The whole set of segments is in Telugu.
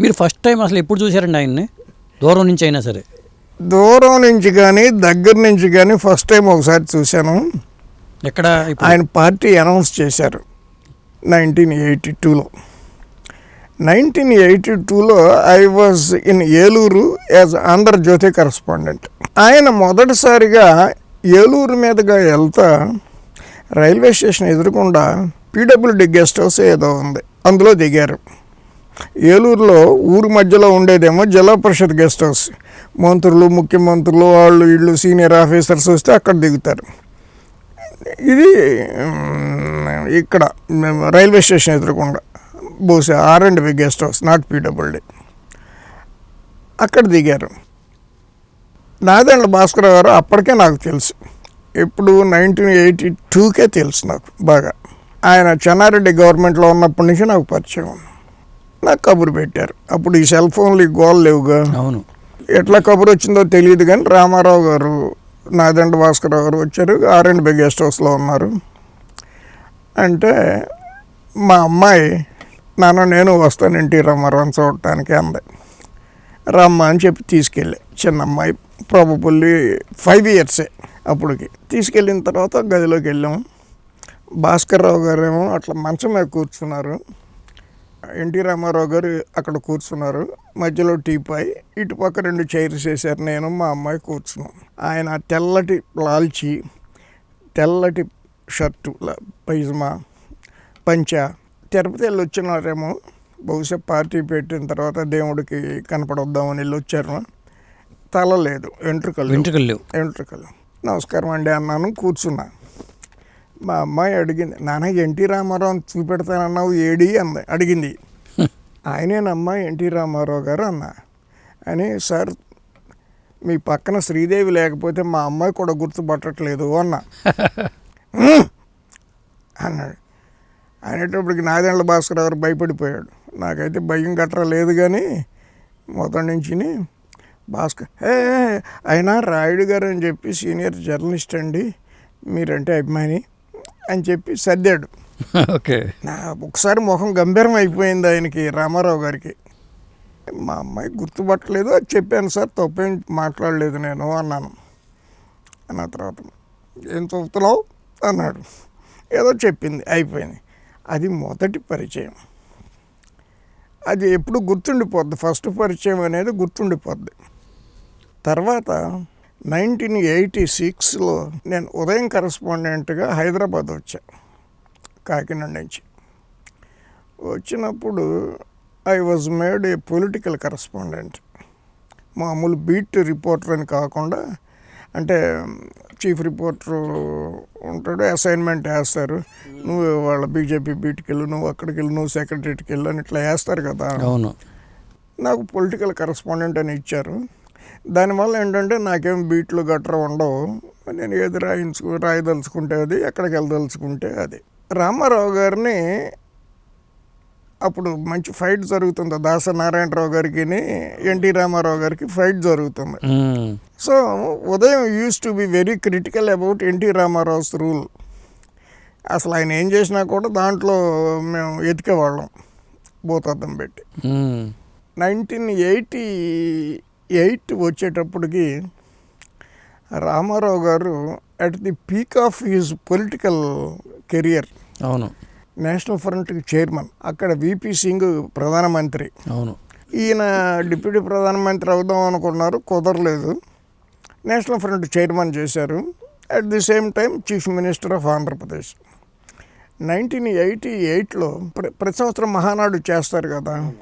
మీరు ఫస్ట్ టైం అసలు ఎప్పుడు చూసారండి ఆయన్ని? దూరం నుంచి అయినా సరే. దూరం నుంచి కానీ దగ్గర నుంచి కానీ ఫస్ట్ టైం ఒకసారి చూశాను. ఎక్కడ ఆయన పార్టీ అనౌన్స్ చేశారు నైన్టీన్ ఎయిటీ టూలో. నైన్టీన్ ఎయిటీ టూలో I was in Eluru as Andhra Jyothi correspondent ఆయన మొదటిసారిగా ఏలూరు మీదుగా వెళ్తా రైల్వే స్టేషన్ ఎదురుకుండా పీడబ్ల్యూడి గెస్ట్ హౌస్ ఏదో ఉంది. అందులో దిగారు. ఏలూరులో ఊరు మధ్యలో ఉండేదేమో జిల్లా పరిషత్ గెస్ట్ హౌస్. మంత్రులు ముఖ్యమంత్రులు వాళ్ళు వీళ్ళు సీనియర్ ఆఫీసర్స్ వస్తే అక్కడ దిగుతారు. ఇది ఇక్కడ మేము రైల్వే స్టేషన్ ఎదురుకుండా. బహుశా R and B guest house not PWD. అక్కడ దిగారు. నాదండ్ల భాస్కర్ గారు అప్పటికే నాకు తెలుసు. ఇప్పుడు నైన్టీన్ ఎయిటీ టూకే తెలుసు నాకు బాగా. ఆయన చెన్నారెడ్డి గవర్నమెంట్లో ఉన్నప్పటి నుంచి నాకు పరిచయం. ఉంది నాకు కబురు పెట్టారు. అప్పుడు ఈ సెల్ ఫోన్లు ఈ గోల్ లేవుగా? అవును. ఎట్లా కబురు వచ్చిందో తెలియదు కానీ రామారావు గారు నాదండ భాస్కర్ గారు వచ్చారు. ఆర్ అండ్ బి గెస్ట్ హౌస్లో ఉన్నారు. అంటే మా అమ్మాయి నాన్న నేను వస్తాను ఎన్టీ రామారావుని చూడటానికి అంది. రమ్మ అని చెప్పి తీసుకెళ్ళి. చిన్న అమ్మాయి ప్రాబబుల్లీ ఫైవ్ ఇయర్సే అప్పటికి. తీసుకెళ్ళిన తర్వాత గదిలోకి వెళ్ళాము. భాస్కర్ రావు గారు ఏమో అట్లా మంచం మీద కూర్చున్నారు. ఎన్టీ రామారావు గారు అక్కడ కూర్చున్నారు. మధ్యలో టీపాయ్ ఇటుపక్క రెండు చైర్స్ వేశారు. నేను మా అమ్మాయి కూర్చున్నాం. ఆయన తెల్లటి లాల్చి తెల్లటి షర్టు పైజమా పంచ. తిరుపతి వెళ్ళి వచ్చినారేమో. బహుశా పార్టీ పెట్టిన తర్వాత దేవుడికి కనపడొద్దామని వెళ్ళి వచ్చారు. తల లేదు. వెంట్రుకలు. వెంట్రుకలు వెంట్రుకలు. నమస్కారం అండి అన్నాను. కూర్చున్నా. మా అమ్మాయి అడిగింది నాన్న ఎన్టీ రామారావు చూపెడతానన్నావు ఏడి? అంది అడిగింది. ఆయనేనమ్మా ఎన్టీ రామారావు గారు అన్న. అని సార్ మీ పక్కన శ్రీదేవి లేకపోతే మా అమ్మాయి కూడా గుర్తుపట్టట్లేదు అన్న. అన్నాడు. అనేటప్పటికి నాదెండ్ల భాస్కర్ గారు భయపడిపోయాడు. నాకైతే భయం గట్రా లేదు కానీ మొదటి నుంచి భాస్కర్ ఏ అయినా రాయుడు గారు అని చెప్పి సీనియర్ జర్నలిస్ట్ అండి మీరంటే అభిమాని. అని చెప్పి సర్దాడు. ఓకే. నా ఒకసారి ముఖం గంభీరం అయిపోయింది ఆయనకి రామారావు గారికి. మా అమ్మాయి గుర్తుపట్టలేదు అది చెప్పాను సార్ తప్పేం మాట్లాడలేదు నేను అన్నాను. అన్న తర్వాత ఏం చూపుతున్నావు అన్నాడు. ఏదో చెప్పింది అయిపోయింది. అది మొదటి పరిచయం. అది ఎప్పుడు గుర్తుండిపోద్ది ఫస్ట్ పరిచయం అనేది గుర్తుండిపోద్ది. తర్వాత నైన్టీన్ ఎయిటీ సిక్స్లో నేను ఉదయం కరస్పాండెంట్గా హైదరాబాద్ వచ్చా కాకినాడ నుంచి. వచ్చినప్పుడు I was made a political correspondent. మామూలు బీట్ రిపోర్టర్ అని కాకుండా అంటే చీఫ్ రిపోర్టర్ ఉంటాడు అసైన్మెంట్ వేస్తారు. నువ్వు వాళ్ళ బీజేపీ బీట్కి వెళ్ళు నువ్వు అక్కడికి వెళ్ళు నువ్వు సెక్రటరీకి వెళ్ళు అని ఇట్లా వేస్తారు కదా. అవును. నాకు పొలిటికల్ కరస్పాండెంట్ అని ఇచ్చారు. దానివల్ల ఏంటంటే నాకేం బీట్లు గట్రా ఉండవు. నేను ఏది రాయించుకు రాయదలుచుకుంటే అది ఎక్కడికి వెళ్ళదలుచుకుంటే అది. రామారావు గారిని అప్పుడు మంచి ఫైట్ జరుగుతుంది. దాస నారాయణరావు గారికి ఎన్టీ రామారావు గారికి ఫైట్ జరుగుతుంది. సో ఉదయం used to be very critical about NT Ramarao's rule అసలు ఆయన ఏం చేసినా కూడా దాంట్లో మేము ఎతికేవాళ్ళం. భూతద్దం పెట్టి. నైన్టీన్ ఎయిటీ ఎయిట్ వచ్చేటప్పటికి Ramarao garu at the peak of his political career అవును. నేషనల్ ఫ్రంట్కి చైర్మన్ అక్కడ విపి సింగ్ ప్రధానమంత్రి. అవును. ఈయన డిప్యూటీ ప్రధానమంత్రి అవుదాం అనుకున్నారు కుదరలేదు. నేషనల్ ఫ్రంట్ చైర్మన్ చేశారు. At the same time chief minister of Andhra Pradesh. Nineteen eighty ఎయిట్లో ప్రతి సంవత్సరం మహానాడు చేస్తారు కదా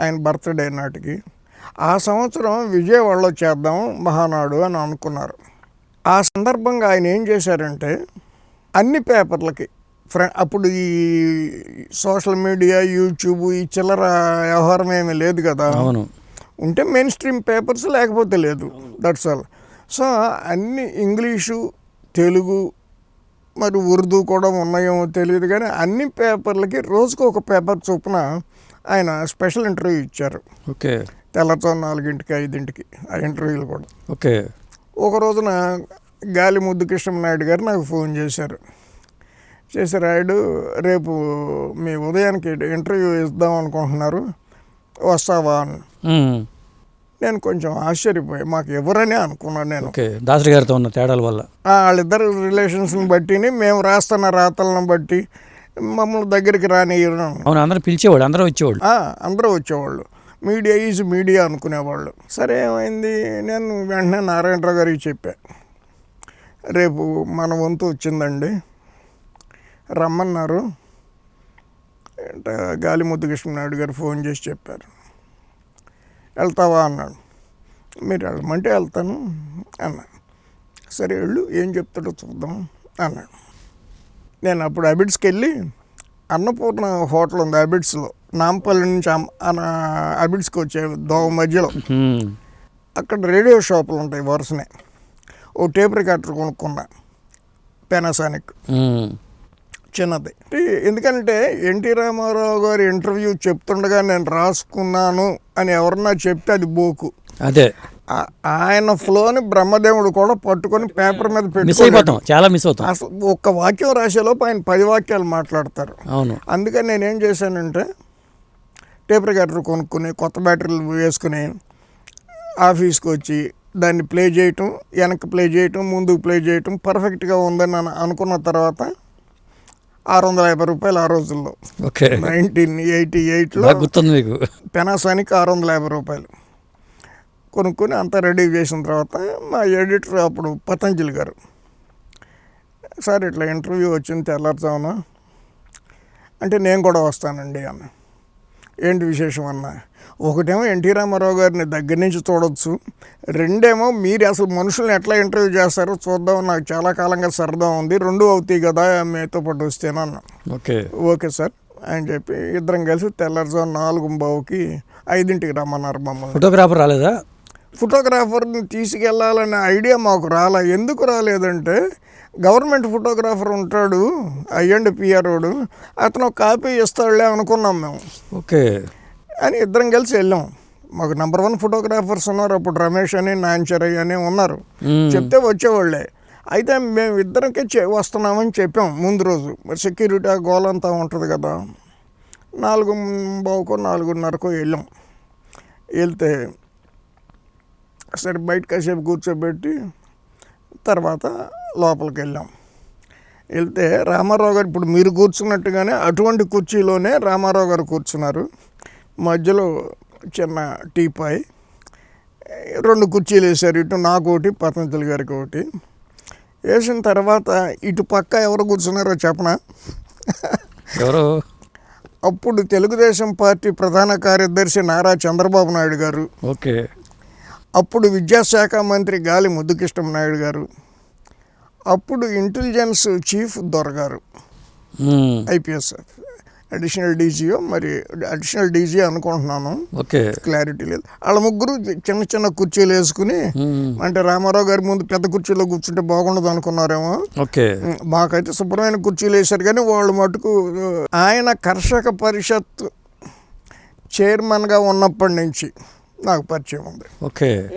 ఆయన బర్త్డే నాటికి. ఆ సంవత్సరం విజయవాడలో చేద్దాం మహానాడు అని అనుకున్నారు. ఆ సందర్భంగా ఆయన ఏం చేశారంటే అన్ని పేపర్లకి ఫ్ర అప్పుడు ఈ సోషల్ మీడియా యూట్యూబ్ ఈ చిల్లర వ్యవహారం ఏమీ లేదు కదా. అవును. ఉంటే మెయిన్ స్ట్రీమ్ పేపర్స్ లేకపోతే లేదు. దట్స్ ఆల్ సో అన్ని ఇంగ్లీషు తెలుగు మరి ఉర్దూ కూడా ఉన్నాయేమో తెలియదు కానీ అన్ని పేపర్లకి రోజుకు ఒక పేపర్ చొప్పున ఆయన స్పెషల్ ఇంటర్వ్యూ ఇచ్చారు. ఓకే. తెల్లతో నాలుగింటికి ఐదింటికి ఆ ఇంటర్వ్యూలు కూడా. ఓకే. ఒక రోజున గాలి ముద్దు కృష్ణనాయుడు గారు నాకు ఫోన్ చేశారు. చేసి రాయుడు రేపు మీ ఉదయానికి ఇంటర్వ్యూ ఇద్దాం అనుకుంటున్నారు. వస్తావా? అని. నేను కొంచెం ఆశ్చర్యపోయా. మాకు ఎవరని అనుకున్నాను నేను. ఓకే. దాసరి గారితో ఉన్న తేడాల వల్ల. వాళ్ళిద్దరు రిలేషన్స్ని బట్టిని మేము రాస్తున్న రాతలను బట్టి మమ్మల్ని దగ్గరికి అవును అందరూ పిలిచేవాడు అందరూ వచ్చేవాళ్ళు. అందరూ వచ్చేవాళ్ళు. మీడియా ఈజ్ మీడియా అనుకునేవాళ్ళు. సరే ఏమైంది? నేను వెంటనే నారాయణరావు గారికి చెప్పా. రేపు మన వంతు వచ్చిందండి. రమ్మన్నారు. ఏంట గాలి ముద్దు కృష్ణనాయుడు గారు ఫోన్ చేసి చెప్పారు. వెళ్తావా? అన్నాడు. మీరు వెళ్ళమంటే వెళ్తాను అన్నాడు సరే వెళ్ళు ఏం చెప్తాడో చూద్దాం అన్నాడు. నేను అప్పుడు అబిడ్స్కి వెళ్ళి అన్నపూర్ణ హోటల్ ఉంది అబిడ్స్లో. నాంపల్లి నుంచి అబిడ్స్కి వచ్చే దోవ మధ్యలో. అక్కడ రేడియో షాపులు ఉంటాయి వరుసనే. ఓ టేప్ రికార్డర్ కొనుక్కున్నా పెనాసానిక్. చిన్నది. ఎందుకంటే ఎన్టీ రామారావు గారి ఇంటర్వ్యూ చెప్తుండగా నేను రాసుకున్నాను అని ఎవరన్నా చెప్తే అది బోకు. అదే. ఆయన ఫ్లోని బ్రహ్మదేవుడు కూడా పట్టుకొని పేపర్ మీద అయిపోతాం. చాలా మిస్ అవుతాం. అసలు ఒక్క వాక్యం రాసేలోపు ఆయన పది వాక్యాలు మాట్లాడతారు. అవును. అందుకని నేనేం చేశానంటే టేప్ రికార్డర్ కొనుక్కుని కొత్త బ్యాటరీలు వేసుకుని ఆఫీస్కి వచ్చి దాన్ని ప్లే చేయటం వెనక్కి ప్లే చేయటం ముందుకు ప్లే చేయటం పర్ఫెక్ట్గా ఉందని అను- అనుకున్న తర్వాత ఆరు వందల యాభై రూపాయలు ఆ రోజుల్లో. ఓకే. నైన్టీన్ ఎయిటీ ఎయిట్లో గుర్తుంది మీకు. పెనాసానికి ఆరు వందల యాభై రూపాయలు. కొనుక్కొని అంతా రెడీ చేసిన తర్వాత మా ఎడిటర్ అప్పుడు పతంజలి గారు సార్ ఇట్లా ఇంటర్వ్యూ వచ్చింది తెల్లారుజామున అంటే నేను కూడా వస్తానండి అన్న ఏంటి విశేషం అన్న? ఒకటేమో ఎన్టీ రామారావు గారిని దగ్గర నుంచి చూడొచ్చు. రెండేమో మీరు అసలు మనుషుల్ని ఎట్లా ఇంటర్వ్యూ చేస్తారో చూద్దాం. నాకు చాలా కాలంగా సరదా ఉంది. రెండు అవుతాయి కదా మీతో పాటు వస్తేనన్నా ఓకే. Okay sir. అని చెప్పి ఇద్దరం కలిసి తెల్లారుజాము నాలుగు బావుకి ఐదింటికి రమ్మన్నారు మమ్మల్ని. ఫోటోగ్రాఫర్ రాలేదా? ఫోటోగ్రాఫర్ని తీసుకెళ్ళాలనే ఐడియా మాకు రాలే. ఎందుకు రాలేదంటే గవర్నమెంట్ ఫోటోగ్రాఫర్ ఉంటాడు అయ్యండి పిఆర్ఓడు అతను ఒక కాపీ ఇస్తాడులే అనుకున్నాం మేము. ఓకే. అని ఇద్దరం కలిసి వెళ్ళాం. మాకు నెంబర్ వన్ ఫోటోగ్రాఫర్స్ ఉన్నారు అప్పుడు రమేష్ అని నాంచరయ్య అని ఉన్నారు. చెప్తే వచ్చేవాళ్ళే. అయితే మేము ఇద్దరికి చె వస్తున్నామని చెప్పాం ముందు రోజు. మరి సెక్యూరిటీ ఆ గోల్ అంతా ఉంటుంది కదా. నాలుగు బావుకో నాలుగున్నరకు వెళ్ళాం. వెళ్తే సరే బయట కాసేపు కూర్చోబెట్టి తర్వాత లోపలికి వెళ్ళాం వెళ్తే రామారావు గారు ఇప్పుడు మీరు కూర్చున్నట్టుగానే అటువంటి కుర్చీలోనే రామారావు గారు కూర్చున్నారు. మధ్యలో చిన్న టీపాయ్. రెండు కుర్చీలు వేశారు. ఇటు నాకు ఒకటి పతంజలి గారికి ఒకటి. వేసిన తర్వాత ఇటు పక్క ఎవరు కూర్చున్నారో చెప్పనా? ఎవరు? అప్పుడు తెలుగుదేశం పార్టీ ప్రధాన కార్యదర్శి నారా చంద్రబాబు నాయుడు గారు. ఓకే. అప్పుడు విద్యాశాఖ మంత్రి గాలి ముద్దుకృష్ణ నాయుడు గారు. అప్పుడు ఇంటెలిజెన్స్ చీఫ్ దొరగారు. ఐపీఎస్ అడిషనల్ డీజీఓ మరి అడిషనల్ డీజీ అనుకుంటున్నాను. ఓకే. క్లారిటీ లేదు. వాళ్ళ ముగ్గురు చిన్న చిన్న కుర్చీలు వేసుకుని. అంటే రామారావు గారి ముందు పెద్ద కుర్చీలో కూర్చుంటే బాగుండదు అనుకున్నారేమో. ఓకే. మాకైతే శుభ్రమైన కుర్చీలు వేశారు కానీ వాళ్ళు మటుకు ఆయన కర్షక పరిషత్ చైర్మన్గా ఉన్నప్పటి నుంచి నాకు పరిచయం ఉంది. ఓకే.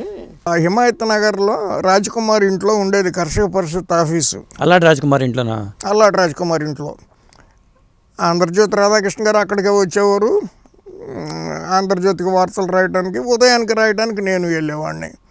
హిమాయత్ నగర్లో రాజ్కుమార్ ఇంట్లో ఉండేది కర్షక పరిషత్ ఆఫీసు. అల్లాడి రాజ్కుమార్ ఇంట్లోనా? అల్లాటి రాజ్కుమార్ ఇంట్లో. ఆంధ్రజ్యోతి రాధాకృష్ణ గారు అక్కడికే వచ్చేవారు. ఆంధ్రజ్యోతికి వార్తలు రాయడానికి ఉదయానికి రాయడానికి నేను వెళ్ళేవాడిని.